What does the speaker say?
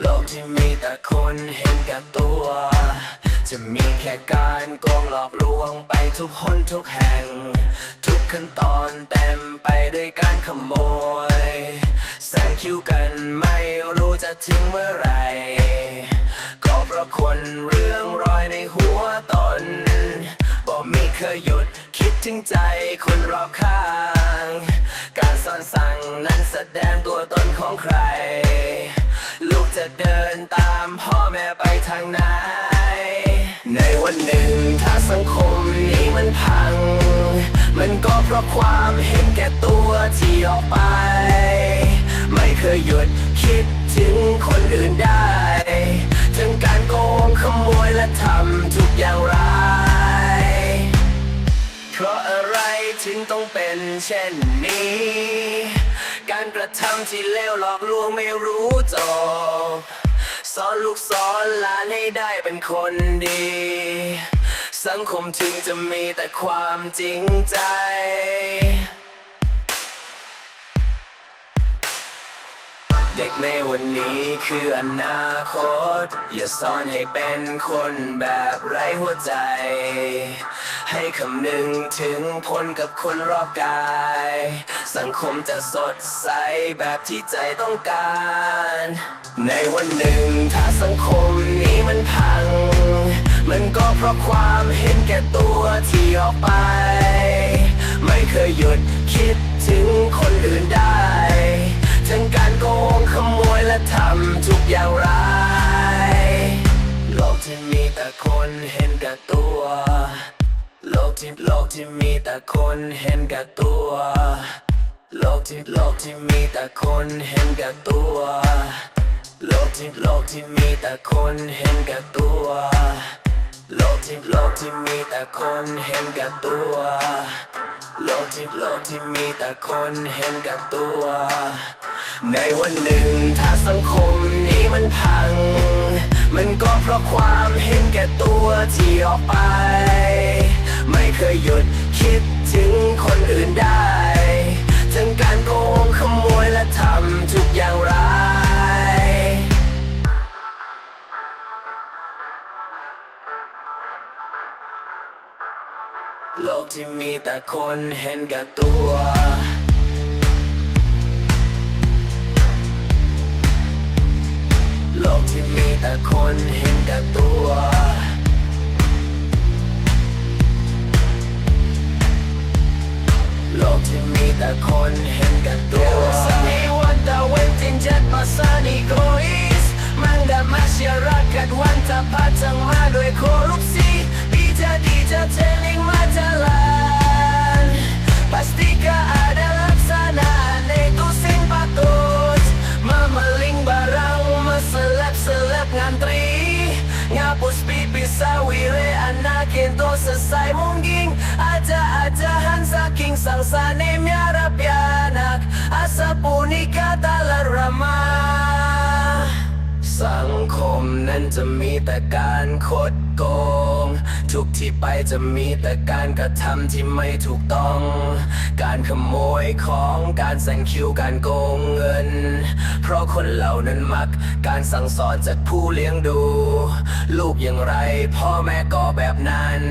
โลกที่มีแต่คนเห็นแก่ตัว จะมีแค่การโกงหลอกลวงไปทุกหนทุกแห่ง ทุกขั้นตอนเต็มไปด้วยการขโมย แซงคิวกันไม่รู้จะถึงเมื่อไหรก็เพราะคนเรื่องรอยในหัวตนบอกมีเคยหยุดคิดถึงใจคนรอบข้าง การสอนสั่งนั้นแสดงตัวตนของใคร ลูกจะเดินตามพ่อแม่ไปทางไหน ในวันหนึ่งถ้าสังคมนี้มันพัง มันก็เพราะความเห็นแก่ตัวที่ออกไป ไม่เคยหยุดคิดถึงคนอื่นได้ทั้งการโกงขโมยและทำทุกอย่างร้ายเพราะอะไรถึงต้องเป็นเช่นนี้ การระทำที่เลวหลอกลวงไม่รู้จบสอนลูกสอนหลานให้ได้เป็นคนดี สังคมถึงจะมีแต่ความจริงใจ เด็กในวันนี้คืออนาคต อย่าสอนให้เป็นคนแบบไร้หัวใจ ให้คำนึงถึงผลกับคนรอบกาย สังคมจะสดใสแบบที่ใจต้องการ ในวันหนึ่งถ้าสังคมนี้มันพัง มันก็เพราะความเห็นแก่ตัวที่ออกไป ไม่เคยหยุดคิดถึงคน ทำทุกอย่างร้ายโลกที่มีแต่คนเห็นแก่ตัว โลกที่โลกที่มีแต่คนเห็นแก่ตัว โลกที่โลกที่มีแต่คนเห็นแก่ตัว โลกที่โลกที่มีแต่คนเห็นแก่ตัว โลกที่โลกที่มีแต่คนเห็นแก่ตัวโลกที่โลกที่มีแต่คนเห็นแก่ตัว ในวันหนึ่งถ้าสังคมนี้มันพัง มันก็เพราะความเห็นแก่ตัวที่ออกไป ไม่เคยหยุดคิดถึงคนอื่นได้ ทั้งการโกงขโมยและทำทุกอย่างร้ายโลกที่มีแต่คนเห็นแก่ตัว Pipisa wile anakin to sesai mungging Aja-ajahan saking sangsane miarap yanak Asa punika talarama สังคมนั้นจะมีแต่การคดโกง ทุกที่ไปจะมีแต่การกระทำที่ไม่ถูกต้อง การขโมยของการแซงคิวการโกงเงิน เพราะคนเหล่านั้นมัก การสั่งสอนจากผู้เลี้ยงดู ลูกอย่างไรพ่อแม่ก็แบบนั้น